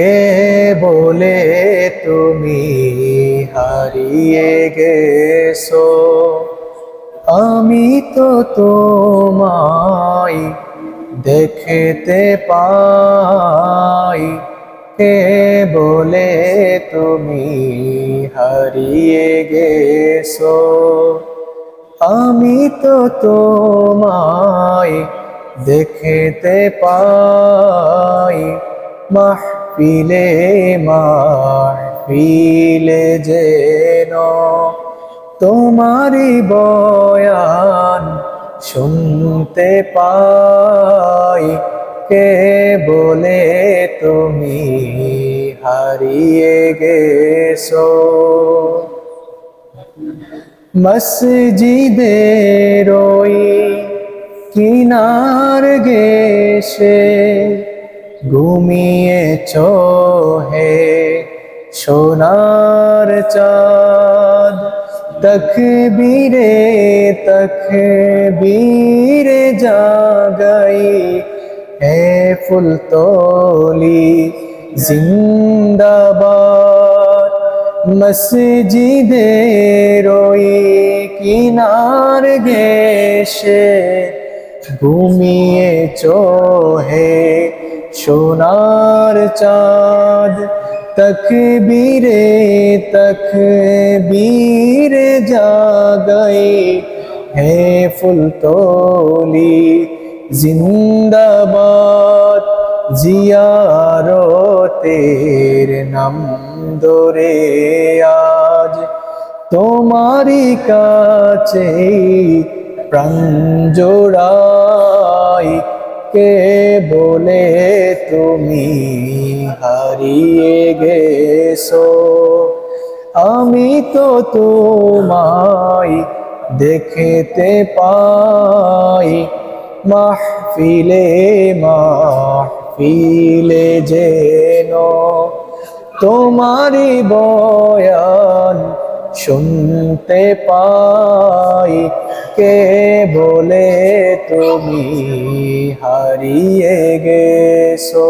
কে বলে তুমি হারিয়ে গেছো? আমি তো তোমায় দেখতে পাই। কে বলে তুমি হারিয়ে গেছো? আমি তো তোমায় দেখতে পাই। মাহফিলে মাহফিলে যেন তোমারি বয়ান শুনতে পাই। কে বলে তুমি হারিয়ে গেছো? মসজিদের ওই কিনার গেছে ঘুমিয়েছ হে সোনার চাঁদ। তকবীরে তকবীরে জাগাই হে ফুল তোলি জিন্দাবাদ। মসজিদের ওই কিনার গেছে ঘুমিয়ে চোহে সোনার চাঁদ, তকবীরে তকবীরে জাগাই হে ফুল তোলি জিন্দাবাদ, জিয়ারতের নাম দরে আজ। তোমারি কাছে প্রাণ জোড়াই কে বলে তুমি হারিয়ে গেছো? আমি তো তোমায় দেখতে পাই, মাহফিলে মাহফিলে যেন। তোমারি বয়ান শুনতে পাই, কে বলে তুমি হারিয়ে গেছো।